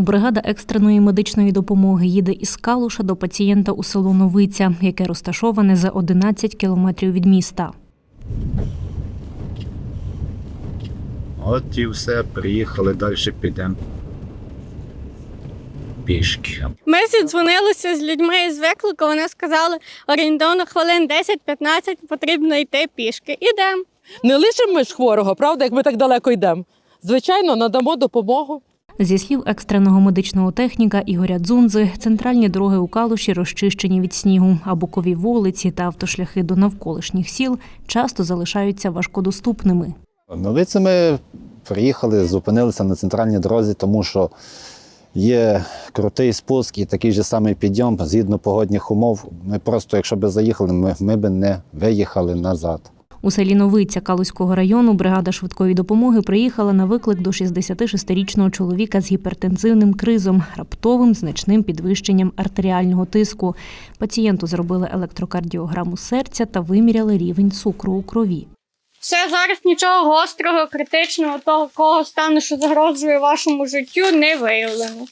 Бригада екстреної медичної допомоги їде із Калуша до пацієнта у село Новиця, яке розташоване за 11 кілометрів від міста. От і все, приїхали, далі підемо. Пішки. Ми зідзвонилися з людьми із виклику. Вони сказали, орієнтовно хвилин 10-15 потрібно йти пішки. Ідемо. Не лишимо ми ж хворого, правда, як ми так далеко йдемо. Звичайно, надамо допомогу. Зі слів екстреного медичного техніка Ігоря Дзунзи, центральні дороги у Калуші розчищені від снігу, а бокові вулиці та автошляхи до навколишніх сіл часто залишаються важкодоступними. Новиці ми приїхали, зупинилися на центральній дорозі, тому що є крутий спуск і такий же самий підйом згідно погодних умов. Ми просто, якщо б заїхали, ми, ми б не виїхали назад. У селі Новиця Калузького району бригада швидкої допомоги приїхала на виклик до 66-річного чоловіка з гіпертензивним кризом, раптовим значним підвищенням артеріального тиску. Пацієнту зробили електрокардіограму серця та виміряли рівень цукру у крові. Все зараз нічого гострого, критичного, такого стану, що загрожує вашому життю, не виявлено.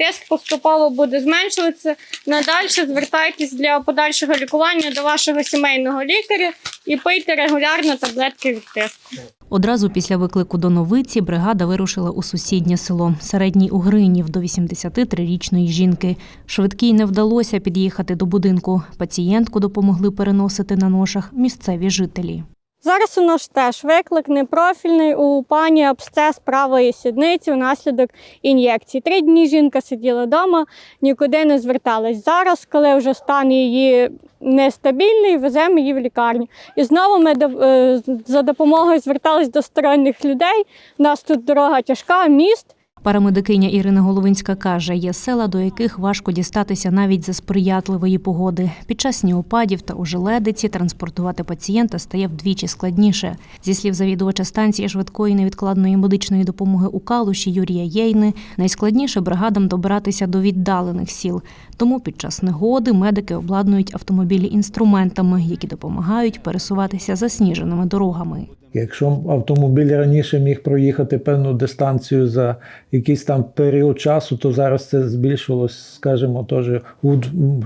Тиск поступово буде зменшуватися. Надальше звертайтесь для подальшого лікування до вашого сімейного лікаря і пийте регулярно таблетки від тиску. Одразу після виклику до новиці бригада вирушила у сусіднє село Середній Угринів до 83-річної жінки. Швидкій не вдалося під'їхати до будинку. Пацієнтку допомогли переносити на ношах місцеві жителі. Зараз у нас теж виклик непрофільний у пані абсцес правої сідниці внаслідок ін'єкцій. Три дні жінка сиділа вдома, нікуди не зверталась. Зараз, коли вже стан її нестабільний, веземо її в лікарню. І знову ми е, за допомогою звертались до сторонніх людей. У нас тут дорога тяжка, міст. Парамедикиня Ірина Головинська каже, є села, до яких важко дістатися навіть за сприятливої погоди. Під час снігопадів та ожеледиці транспортувати пацієнта стає вдвічі складніше. Зі слів завідувача станції швидкої невідкладної медичної допомоги у Калуші Юрія Єйни, найскладніше бригадам добиратися до віддалених сіл. Тому під час негоди медики обладнують автомобілі інструментами, які допомагають пересуватися засніженими дорогами. Якщо автомобіль раніше міг проїхати певну дистанцію за якийсь там період часу, то зараз це збільшилось, скажімо, теж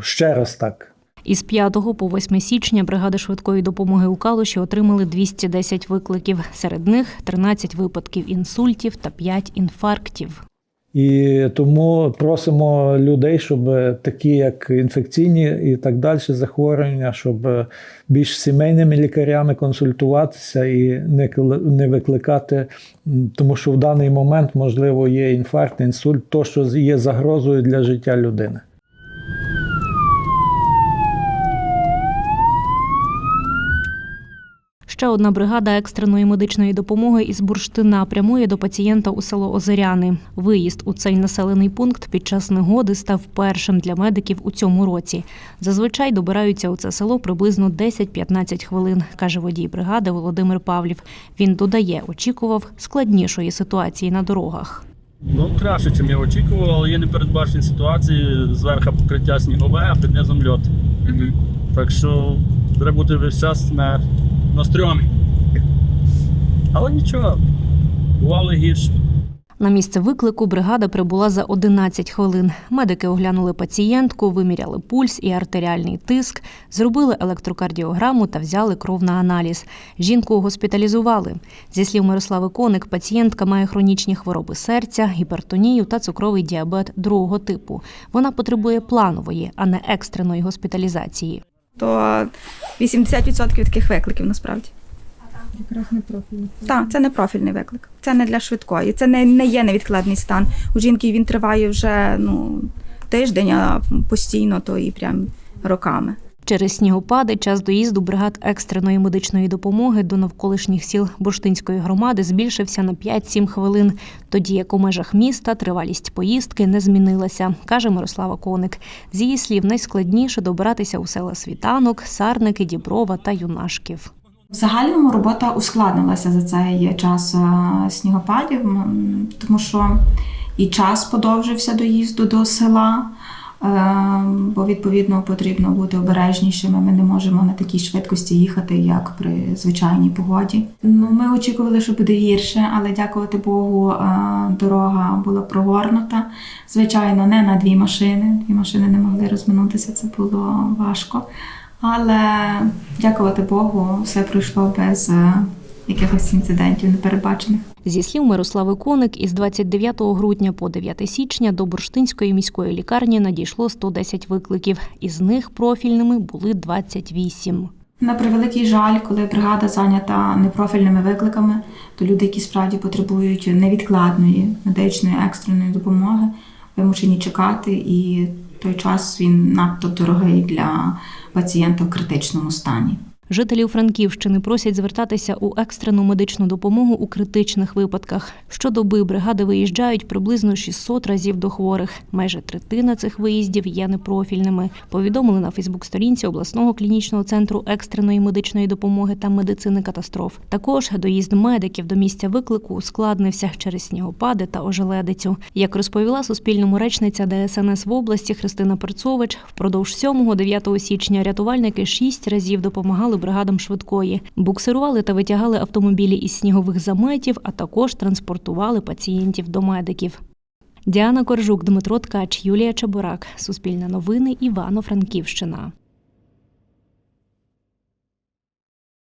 ще раз так. Із 5 по 8 січня бригади швидкої допомоги у Калуші отримали 210 викликів. Серед них 13 випадків інсультів та 5 інфарктів. І тому просимо людей, щоб такі, як інфекційні і так далі захворювання, щоб більш сімейними лікарями консультуватися і не не викликати, тому що в даний момент можливо є інфаркт, інсульт, то що є загрозою для життя людини. Ще одна бригада екстреної медичної допомоги із Бурштина прямує до пацієнта у село Озеряни. Виїзд у цей населений пункт під час негоди став першим для медиків у цьому році. Зазвичай добираються у це село приблизно 10-15 хвилин, каже водій бригади Володимир Павлів. Він додає, очікував складнішої ситуації на дорогах. Ну, краще, ніж я очікував, але є непередбачені ситуації. Зверху покриття снігове, а під низом льот. Так що треба бути весь час на, на стрьомі. Але нічого, бувало і гірше. На місце виклику бригада прибула за 11 хвилин. Медики оглянули пацієнтку, виміряли пульс і артеріальний тиск, зробили електрокардіограму та взяли кров на аналіз. Жінку госпіталізували. Зі слів Мирослави Коник, пацієнтка має хронічні хвороби серця, гіпертонію та цукровий діабет другого типу. Вона потребує планової, а не екстреної госпіталізації. То 80% таких викликів насправді. Якраз не профільний. Так, це не профільний виклик. Це не для швидкої. Це не, не є невідкладний стан. У жінки він триває вже ну, тиждень, а постійно то і прям роками. Через снігопади час доїзду бригад екстреної медичної допомоги до навколишніх сіл Бурштинської громади збільшився на 5-7 хвилин, тоді як у межах міста тривалість поїздки не змінилася, каже Мирослава Коник. З її слів, найскладніше добиратися у села Світанок, Сарники, Діброва та Юнашків. В загальному робота ускладнилася за цей час е, снігопадів, тому що і час подовжився доїзду до села. Бо відповідно потрібно бути обережнішими. Ми не можемо на такій швидкості їхати, як при звичайній погоді. Ну, ми очікували, що буде гірше, але дякувати Богу, е, дорога була прогорнута. Звичайно, не на дві машини. Дві машини не могли розминутися, це було важко. Але дякувати Богу, все пройшло без е, якихось інцидентів непередбачених. Зі слів Мирослави Коник, із 29 грудня по 9 січня до Бурштинської міської лікарні надійшло 110 викликів. Із них профільними були 28. На превеликий жаль, коли бригада зайнята непрофільними викликами, то люди, які справді потребують невідкладної медичної екстреної допомоги, вимушені чекати, і той час він надто дорогий для пацієнта в критичному стані. Жителів Франківщини просять звертатися у екстрену медичну допомогу у критичних випадках. Щодоби бригади виїжджають приблизно 600 разів до хворих. Майже третина цих виїздів є непрофільними. Повідомили на Фейсбук-сторінці обласного клінічного центру екстреної медичної допомоги та медицини катастроф. Також доїзд медиків до місця виклику ускладнився через снігопади та ожеледицю. Як розповіла Суспільному речниця ДСНС в області Христина Перцович, впродовж 7-9 січня рятувальники шість разів допомагали бригадам швидкої, буксирували та витягали автомобілі із снігових заметів, а також транспортували пацієнтів до медиків. Діана Коржук, Дмитро Ткач, Юлія Чебурак. Суспільне новини, Івано-Франківщина.